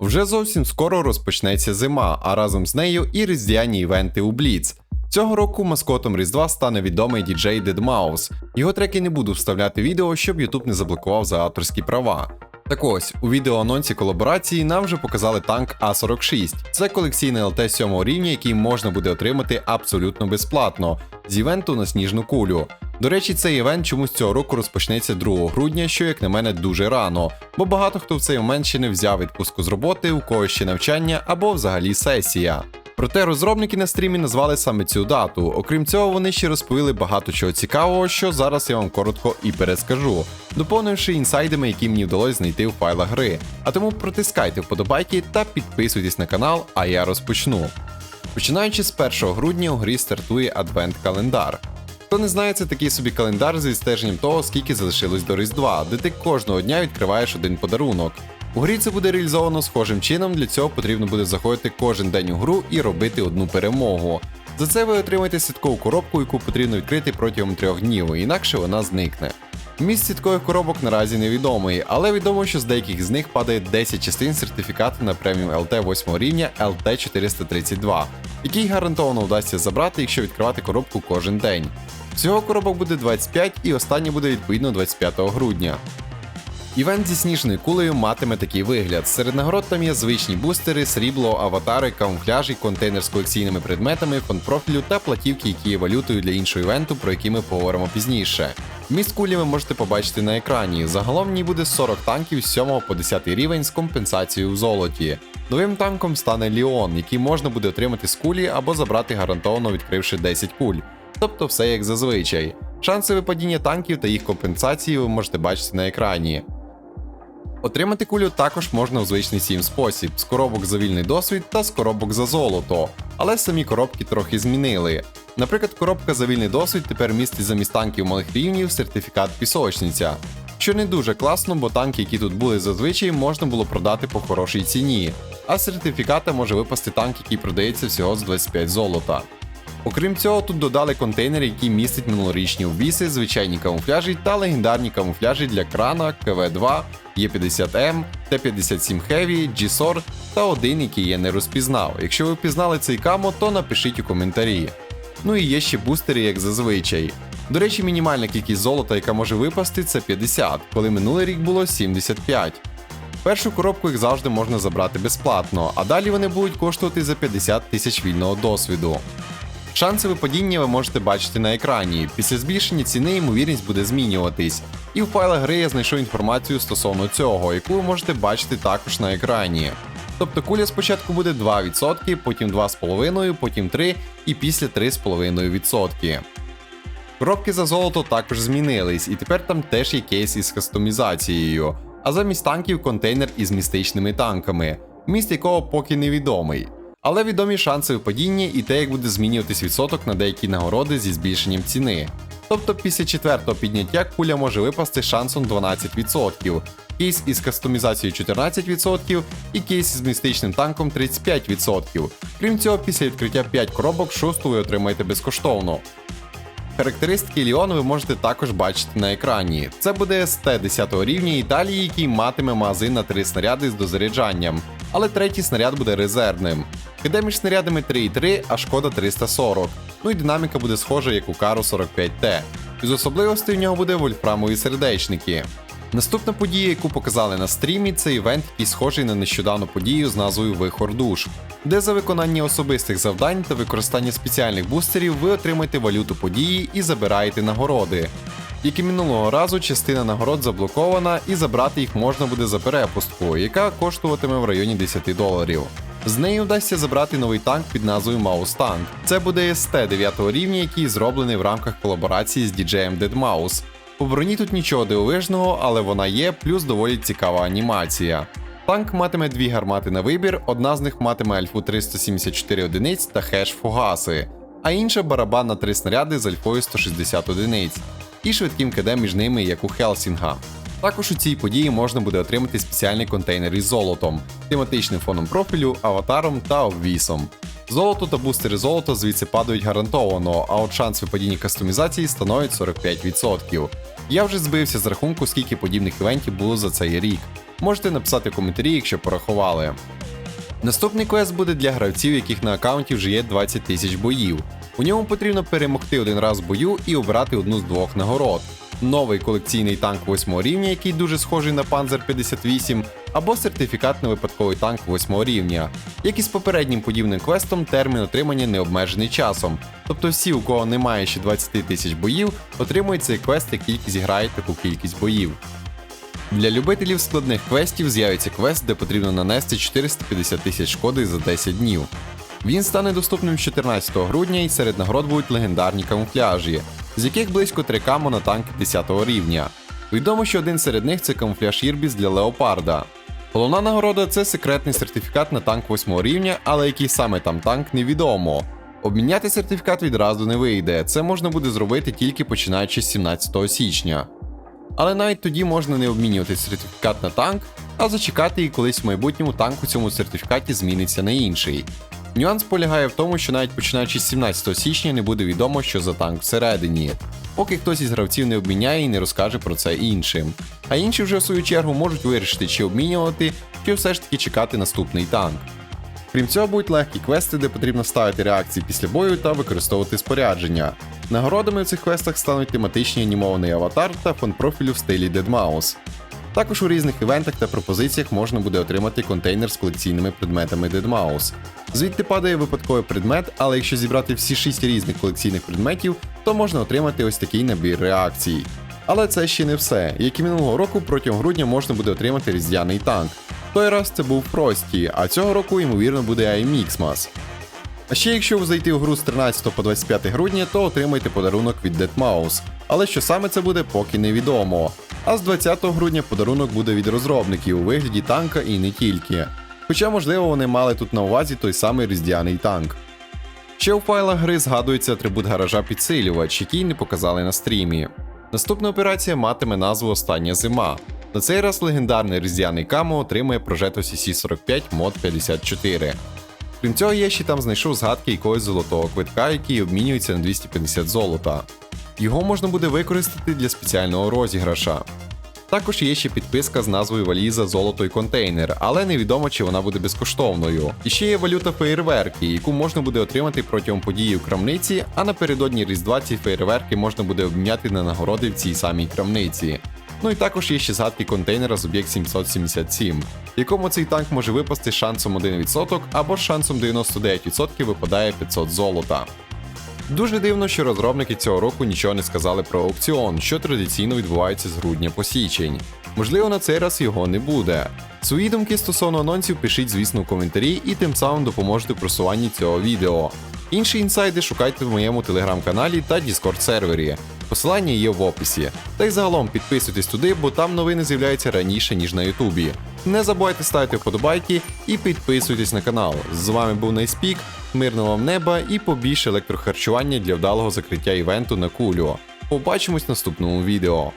Вже зовсім скоро розпочнеться зима, а разом з нею і різдвяні івенти у Бліц. Цього року маскотом Різдва стане відомий діджей Deadmau5. Його треки не буду вставляти відео, щоб YouTube не заблокував за авторські права. Так ось, у відеоанонсі колаборації нам вже показали танк А46. Це колекційний ЛТ 7 рівня, який можна буде отримати абсолютно безплатно з івенту на сніжну кулю. До речі, цей івент чомусь цього року розпочнеться 2 грудня, що, як на мене, дуже рано, бо багато хто в цей момент ще не взяв відпустку з роботи, у когось ще навчання або взагалі сесія. Проте розробники на стрімі назвали саме цю дату. Окрім цього, вони ще розповіли багато чого цікавого, що зараз я вам коротко і перескажу, доповнивши інсайдами, які мені вдалося знайти в файлах гри. А тому протискайте вподобайки та підписуйтесь на канал, а я розпочну. Починаючи з 1 грудня у грі стартує адвент-календар. Хто не знає, це такий собі календар з відстеженням того, скільки залишилось до Різдва, де ти кожного дня відкриваєш один подарунок. У грі це буде реалізовано схожим чином, для цього потрібно буде заходити кожен день у гру і робити одну перемогу. За це ви отримаєте святкову коробку, яку потрібно відкрити протягом трьох днів, інакше вона зникне. Міст сіткових коробок наразі невідомий, але відомо, що з деяких з них падає 10 частин сертифікату на преміум ЛТ 8 рівня LT 432, який гарантовано вдасться забрати, якщо відкривати коробку кожен день. Всього коробок буде 25 і останнє буде відповідно 25 грудня. Івент зі сніжною кулею матиме такий вигляд. Серед нагород там є звичні бустери, срібло, аватари, камуфляжі, контейнер з колекційними предметами, фонд профілю та платівки, які є валютою для іншого івенту, про який ми поговоримо пізніше. Міст кулі ви можете побачити на екрані. Загалом в ній буде 40 танків з 7 по 10 рівень з компенсацією в золоті. Новим танком стане Ліон, який можна буде отримати з кулі або забрати гарантовано відкривши 10 куль. Тобто все як зазвичай. Шанси випадіння танків та їх компенсації ви можете бачити на екрані. Отримати кулю також можна у звичний сім спосіб: з коробок за вільний досвід та з коробок за золото, але самі коробки трохи змінили. Наприклад, коробка за вільний досвід тепер містить замість танків малих рівнів сертифікат пісочниця. Що не дуже класно, бо танки, які тут були зазвичай, можна було продати по хорошій ціні, а з сертифіката може випасти танк, який продається всього з 25 золота. Окрім цього, тут додали контейнер, який містить минулорічні обвіси, звичайні камуфляжі та легендарні камуфляжі для крана, КВ2, Е50М, Т57 Heavy, G-SOR та один, який я не розпізнав. Якщо ви впізнали цей камо, то напишіть у коментарі. Ну і є ще бустери, як зазвичай. До речі, мінімальна кількість золота, яка може випасти, це 50, коли минулий рік було 75. Першу коробку їх завжди можна забрати безплатно, а далі вони будуть коштувати за 50 тисяч вільного досвіду. Шанси випадіння ви можете бачити на екрані. Після збільшення ціни ймовірність буде змінюватись. І в файлах гри я знайшов інформацію стосовно цього, яку ви можете бачити також на екрані. Тобто куля спочатку буде 2%, потім 2,5%, потім 3% і після 3,5%. Коробки за золото також змінились, і тепер там теж є кейс із кастомізацією, а замість танків контейнер із містичними танками, міст якого поки невідомий. Але відомі шанси випадіння і те, як буде змінюватись відсоток на деякі нагороди зі збільшенням ціни. Тобто після четвертого підняття куля може випасти шансом 12%, кейс із кастомізацією 14% і кейс із містичним танком 35%. Крім цього, після відкриття 5 коробок, шосту ви отримаєте безкоштовно. Характеристики Ліон ви можете також бачити на екрані. Це буде СТ 10 рівня Італії, який матиме магазин на 3 снаряди з дозаряджанням, але третій снаряд буде резервним. Піде між снарядами 3,3, а шкода 340. Ну і динаміка буде схожа, як у Кару 45Т. Із особливостей в нього буде вольфрамові сердечники. Наступна подія, яку показали на стрімі, це івент, який схожий на нещодавну подію з назвою Вихор душ, де за виконання особистих завдань та використання спеціальних бустерів ви отримаєте валюту події і забираєте нагороди. Як і минулого разу, частина нагород заблокована, і забрати їх можна буде за перепустку, яка коштуватиме в районі 10 доларів. З неї вдасться забрати новий танк під назвою Маус Танк. Це буде СТ 9 рівня, який зроблений в рамках колаборації з діджеєм Deadmau5. По броні тут нічого дивовижного, але вона є, плюс доволі цікава анімація. Танк матиме дві гармати на вибір, одна з них матиме альфу 374 одиниць та хеш фугаси, а інша барабан на три снаряди з альфою 160 одиниць і швидким КД між ними, як у Хелсінга. Також у цій події можна буде отримати спеціальний контейнер із золотом, тематичним фоном профілю, аватаром та обвісом. Золото та бустери золота звідси падають гарантовано, а от шанс випадіння кастомізації становить 45%. Я вже збився з рахунку, скільки подібних івентів було за цей рік. Можете написати в коментарі, якщо порахували. Наступний квест буде для гравців, яких на аккаунті вже є 20 тисяч боїв. У ньому потрібно перемогти один раз в бою і обрати одну з двох нагород. Новий колекційний танк 8 рівня, який дуже схожий на Panzer 58, або сертифікат на випадковий танк 8 рівня. Як і з попереднім подібним квестом, термін отримання не обмежений часом. Тобто всі, у кого немає ще 20 тисяч боїв, отримують цей квест, як тільки зіграють таку кількість боїв. Для любителів складних квестів з'явиться квест, де потрібно нанести 450 тисяч шкоди за 10 днів. Він стане доступним з 14 грудня і серед нагород будуть легендарні камуфляжі, з яких близько 3 монотанки 10 рівня. Відомо, що один серед них це камуфляж Ірбіс для Леопарда. Головна нагорода це секретний сертифікат на танк 8 рівня, але який саме там танк невідомо. Обміняти сертифікат відразу не вийде, це можна буде зробити тільки починаючи з 17 січня. Але навіть тоді можна не обмінювати сертифікат на танк, а зачекати і колись в майбутньому танк у цьому сертифікаті зміниться на інший. Нюанс полягає в тому, що навіть починаючи з 17 січня не буде відомо, що за танк всередині, поки хтось із гравців не обміняє і не розкаже про це іншим. А інші вже в свою чергу можуть вирішити, чи обмінювати, чи все ж таки чекати наступний танк. Крім цього, будуть легкі квести, де потрібно ставити реакції після бою та використовувати спорядження. Нагородами в цих квестах стануть тематичний анімований аватар та фон профілю в стилі Deadmau5. Також у різних івентах та пропозиціях можна буде отримати контейнер з колекційними предметами Deadmau5. Звідти падає випадковий предмет, але якщо зібрати всі 6 різних колекційних предметів, то можна отримати ось такий набір реакцій. Але це ще не все. Як і минулого року, протягом грудня можна буде отримати різдвяний танк. Той раз це був Фрості, а цього року, ймовірно, буде iMixmas. А ще якщо ви зайти у гру з 13 по 25 грудня, то отримаєте подарунок від Deadmau5. Але що саме це буде, поки невідомо. А з 20 грудня подарунок буде від розробників у вигляді танка і не тільки. Хоча, можливо, вони мали тут на увазі той самий різдвяний танк. Ще у файлах гри згадується атрибут гаража підсилювач, який не показали на стрімі. Наступна операція матиме назву Остання зима. На цей раз легендарний різдвяний камо отримує Progetto CC45 Mod 54. Крім цього, я ще там знайшов згадки якогось золотого квитка, який обмінюється на 250 золота. Його можна буде використати для спеціального розіграша. Також є ще підписка з назвою валіза Золото і контейнер, але невідомо, чи вона буде безкоштовною. І ще є валюта феєрверки, яку можна буде отримати протягом події у крамниці, а напередодні Різдва ці феєрверки можна буде обміняти на нагороди в цій самій крамниці. Ну і також є ще згадки контейнера з об'єкт 777, якому цей танк може випасти шансом 1% або шансом 99% випадає 500 золота. Дуже дивно, що розробники цього року нічого не сказали про аукціон, що традиційно відбувається з грудня по січень. Можливо, на цей раз його не буде. Свої думки стосовно анонсів пишіть, звісно, в коментарі і тим самим допоможете в просуванні цього відео. Інші інсайди шукайте в моєму телеграм-каналі та Discord сервері. Посилання є в описі. Та й загалом підписуйтесь туди, бо там новини з'являються раніше, ніж на Ютубі. Не забувайте ставити вподобайки і підписуйтесь на канал. З вами був Найспік, мирного вам неба і побільше електрохарчування для вдалого закриття івенту на кулю. Побачимось в наступному відео.